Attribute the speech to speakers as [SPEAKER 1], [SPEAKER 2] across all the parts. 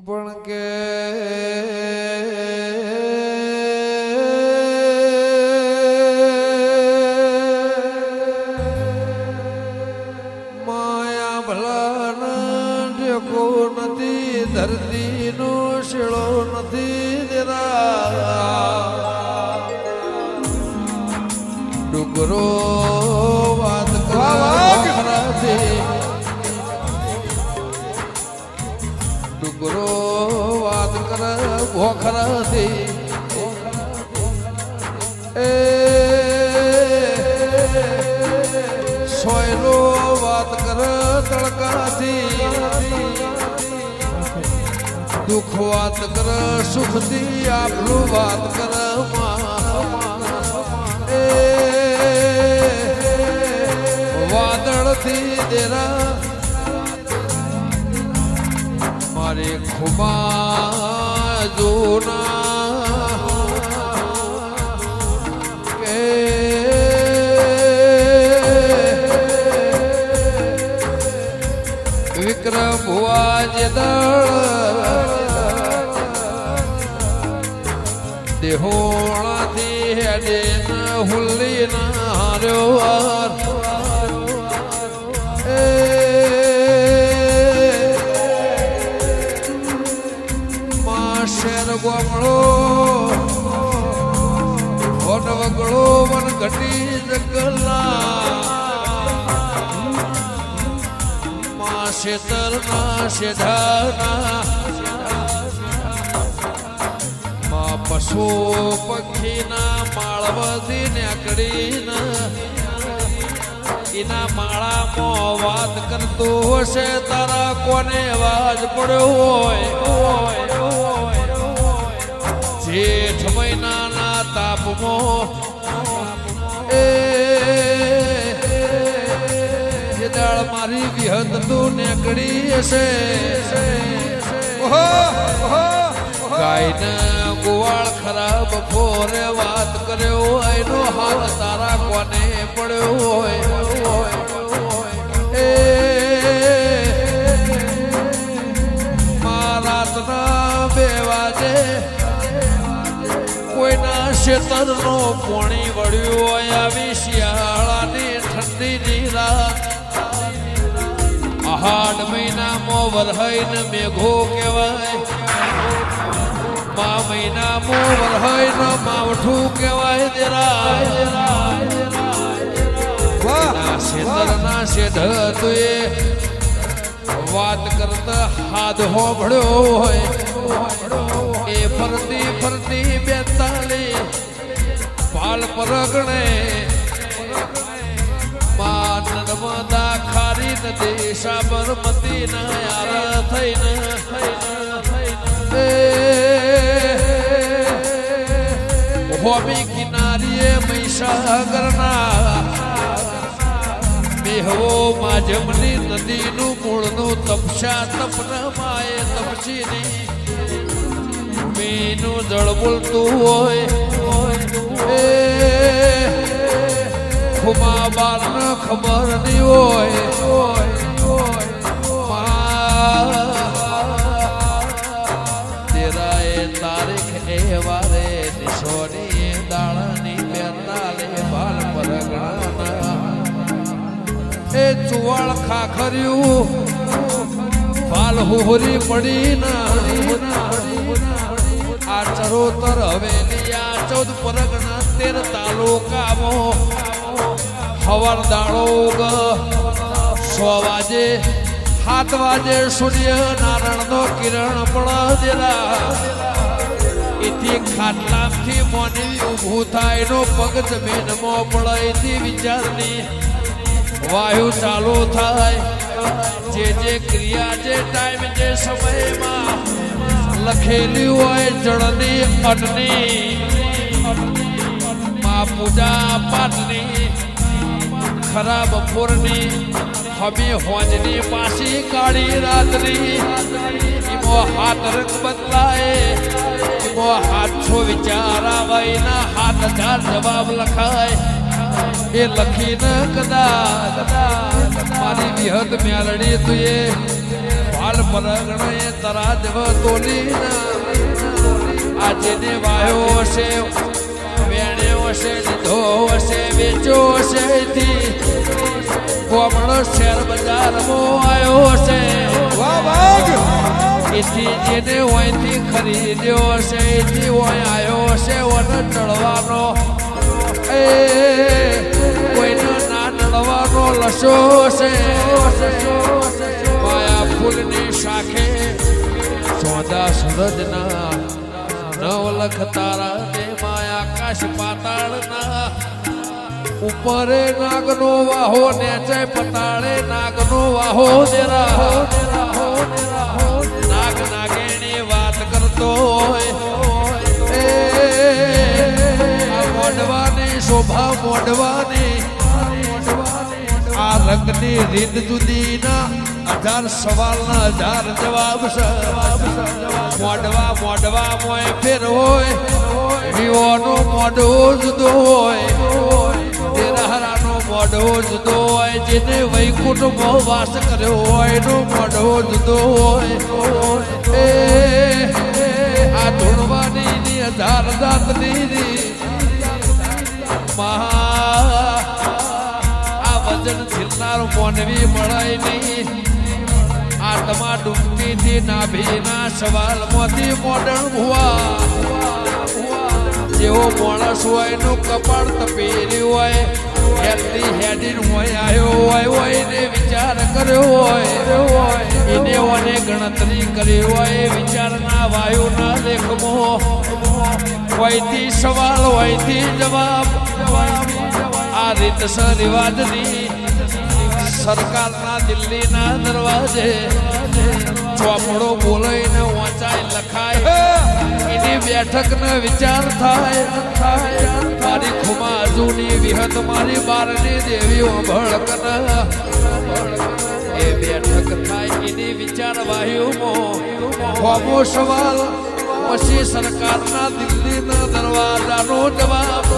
[SPEAKER 1] પણ કે કરે ભોખરાથી એ સોયલો વાત કર તડકાથી દુઃખ વાત કર સુખથી આપણું વાત કર વાદળથી દેરા મારે ખુબા દેહોણાથી હેડે હુલ્લી ના હાર્યો ઘટી જગલા માં શેતરના શેઢાના માં પશુ પક્ષીના માળવથી નેકડીના એના માળામાં વાત કરતો હશે, તારા કોને વાજ પડ્યો હોય? જેઠ મહિનાના તાપમાં એ દાળ મારી વિહત તું નીકળી હશે. ગાયને ગોવાળ ખરાબ ફોરે વાત કર્યો એનો હાલ તારા કોને પડ્યો હોય? એ શેતરનો પોણી વળ્યું હોય આવી શિયાળાની ઠંડીની રાત આહાડ મહિનામાં વરહાઈને મેઘો કહેવાય. મા મહિનામાં વરહાઈને માવઠું કહેવાય દેરા. ના શેતર ના તુએ વાત કરતા હાથ હોભળ્યો હોય. એ ફરતી ફરતી બેતાલી, પાલ પરગણે. માં નર્મદા ખારી નદી સાબરમતી ના યાર થઈને. હોમી કિનારીએ મહીસાગરના. મેહવો માજમની નદીનું મૂળનું તપસા તપન માએ તપસીની ભૂમિનું જળ બોલતું હોય. એ, ખુમા બાર ખબર નહીં હોય. તેરા એ નિશોની દાળાની બેતાલે બાલ પરગણાના એ ચુવાળ ખાખર્યું, ફાલ હોરી પડી ના ચરોતર હવેલી આ ચૌદ પરગણા તેર તાલુકામાં. હવાર દાડો સો વાજે, સાત વાજે સૂર્ય નારાયણ નો કિરણ પડેલા. એથી ખાટલાથી મોની ઊભું થાય નો પગ જમીનમાં પડે, એથી વિચારની વાયુ ચાલુ થાય. જે જે ક્રિયા, જે ટાઈમ જે સમયમાં લખેલી હોય જળની અટની. મા પૂજા પાઠની, ખરાબ પૂરની, હમી હોજની પાછી કાળી રાતની. ઈમો હાથ રંગ બદલાય, ઈમો હાથો વિચાર આવે ના હાથ હજાર જવાબ લખાય. એ લખીને કદા મારી વિહત મેળડી તુએ વાલ પરગણે તરા દેવ તોલી આજે ને વાયો હશે વેણ્યો હશે લીધો હશે વેચો હશે કોમળો શેર બજારમાં આવ્યો હશે. એથી જેને હોયથી ખરીદ્યો હશે એથી હોય આવ્યો હશે ઓને ચડવાનો. એ કોઈને ના નડવાનો લશો હશે. માયા ફૂલની શાખે સોદા સૂરજના, નવલખ તારા ને માયા આકાશ પાતાળના. ઉપરે નાગનો વાહો નેચે પતાળે, નાગનો વાહો દેરા નાગ નાગેણી વાત કરતો હોય. મોઢવાની, શોભા મોઢવાની. આ રંગની રીત જુદી ના હજાર સવાલના હજાર જવાબ મોડવા મોઢવા મોય ફેર હોય વિવોનો મોઢો જુદો હોય તેરાહરાનો મોઢો જુદો હોય, જેને વૈકુંઠમાં વાસ કર્યો હોય એનો મોઢો જુદો હોય. મોનવી મળાય નહીં. આત્મા ડૂબતી થી નાભીના સવાલમાંથી મોડણ ભુવા જેવો માણસ હોય એનું કપાળ તપેર્યું હોય હેલ્ધી હેડીન હોય આવ્યો હોય હોય ને વિચાર કર્યો હોય. એને ઓને ગણતરી કરી હોય વિચારના વાયુના લેખમાં હોયથી સવાલ, હોયથી જવાબ. આ રીત રીતસર રિવાજની સરકારના દિલ્હીના દરવાજે ચોપડો બોલાઈને વાંચાય, લખાય. એની બેઠક ને વિચાર થાય થાય. મારી ખુમા જૂની વિહત મારી બારની દેવી ભળકન એ બેઠક થાય એની વિચાર વાયુમાં સવાલ, પછી સરકારના દિલ્હીના દરવાજાનો જવાબ.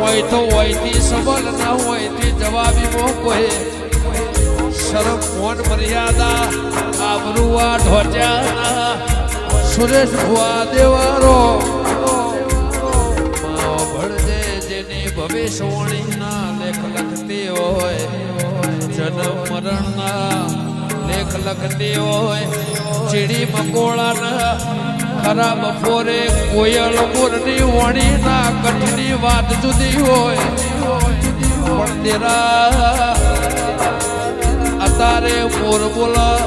[SPEAKER 1] હોય તો હોયથી સબલ ના હોયથી જવાબીમાં કોઈ શરમ મોન મર્યાદા આબરૂ આ ઢોચાના સુરેશ ભુવા દેવારો. માઓ ભળજે જેની ભવિષ્યવાણીના હોય, જન્મ લેખ લખતી હોય, ચીડી મકોળાના ખરા બપોરે કોયલ મોરની કઠની વાત જુદી હોય. પણ તેરા અતારે મોર બોલા.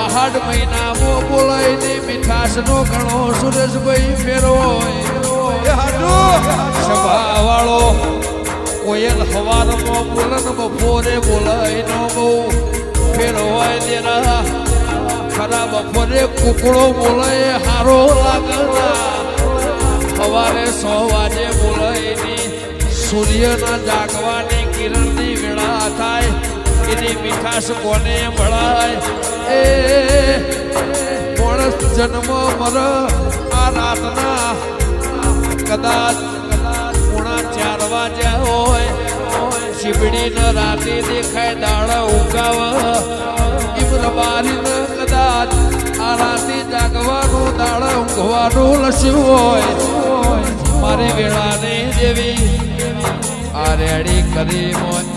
[SPEAKER 1] આહાડ મહિનામાં બોલાય ને મીઠાશ નો ઘણો સુરેશભાઈ ફેરો સભા વાળો કોયલ હવારમાં બોલન બપોરે બોલાય નો બહુ ફેરો હોય તેરા ખરા બપોરે કુકડો બોલાય હારો લાગના. સવારે સો વાગે બોલાયની સૂર્યના જાગવાની કિરણની વેળા થાય. એની મીઠાશ કોને મળાય? એ માણસ જન્મ મર આ રાતના કદાચ પૂણા ચાર વાગ્યા હોય. શીબડી ન રાતે દેખાય દાડા ઉગાવ. ઇમરબારી ન કદાચ આ રાતે જાગવાનું દાડા ઊંઘવાનું લસ્યું હોય. મારી વેળાને જેવી આ રેડી કરી મોં એક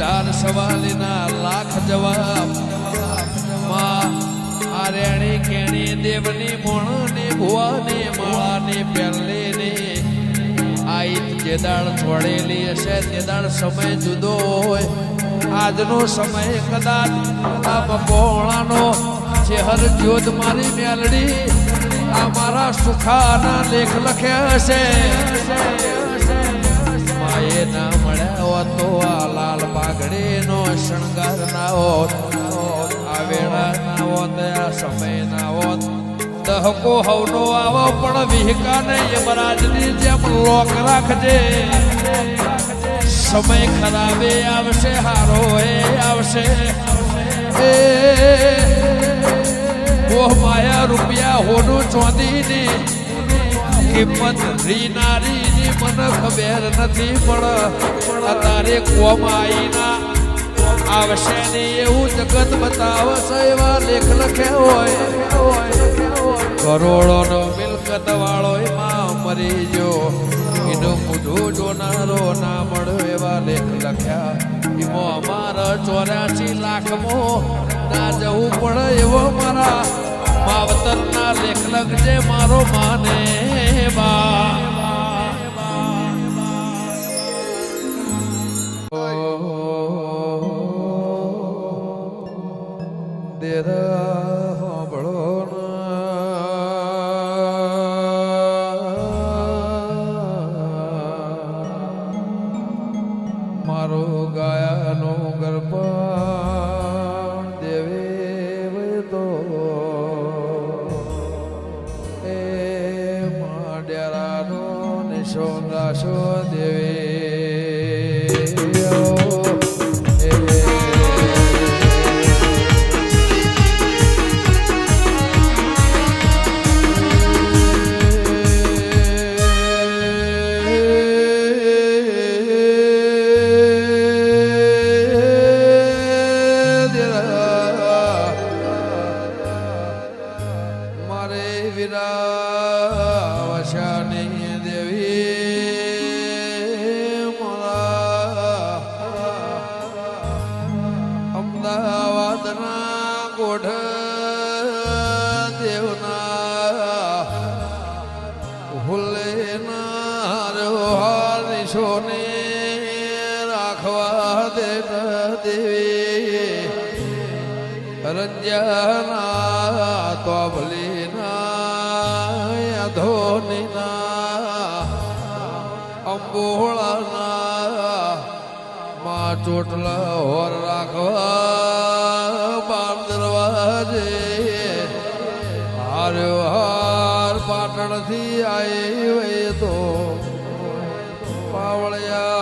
[SPEAKER 1] હજાર સવાલીના લાખ જવાબ. માં, આ કેણી દેવની મોણની, ભુવાની, માળાની, પહેલેની. આઈ જે દાળ છોડેલી હશે, તે દાળ સમય જુદો હોય. આજનો સમય કદાચ આ બપોણાનો ચહેર જ્યોત મારી મેલડી, આ મારા સુખાના લેખ લખ્યા હશે. માએ ના મળ્યા હોત પાઘડીનો શણગાર ના હોત સમય આવો, પણ વિહકા ને યમરાજની લોક રાખજે. સમય ખરાબે આવશે હારો એ આવશે. એ માયા રૂપિયા હોનું ચોંદીની કિંમત રીનારીની મને ખબર નથી પણ અત્યારે કોમાઈના આવશે એવું જગત બતાવશે એવા લેખ લખે હોય. કરોડો નો મિલકત વાળો એમાં મરી જો એનું મોઢું જોનારો ના મળ્યો એવા લેખ લખ્યા. એમાં અમારા ચોર્યાસી લાખમાં ના જવું પડે એવો મારા માવતરના લેખ લખજે મારો માને. Never. રંજના તો ભલીના ધોનીના અંબોળાના માં ચોટલા હોર રાખવા બાર દરવાજે હાર્યો હાર પાટણથી આવી હોય તો પાવળિયા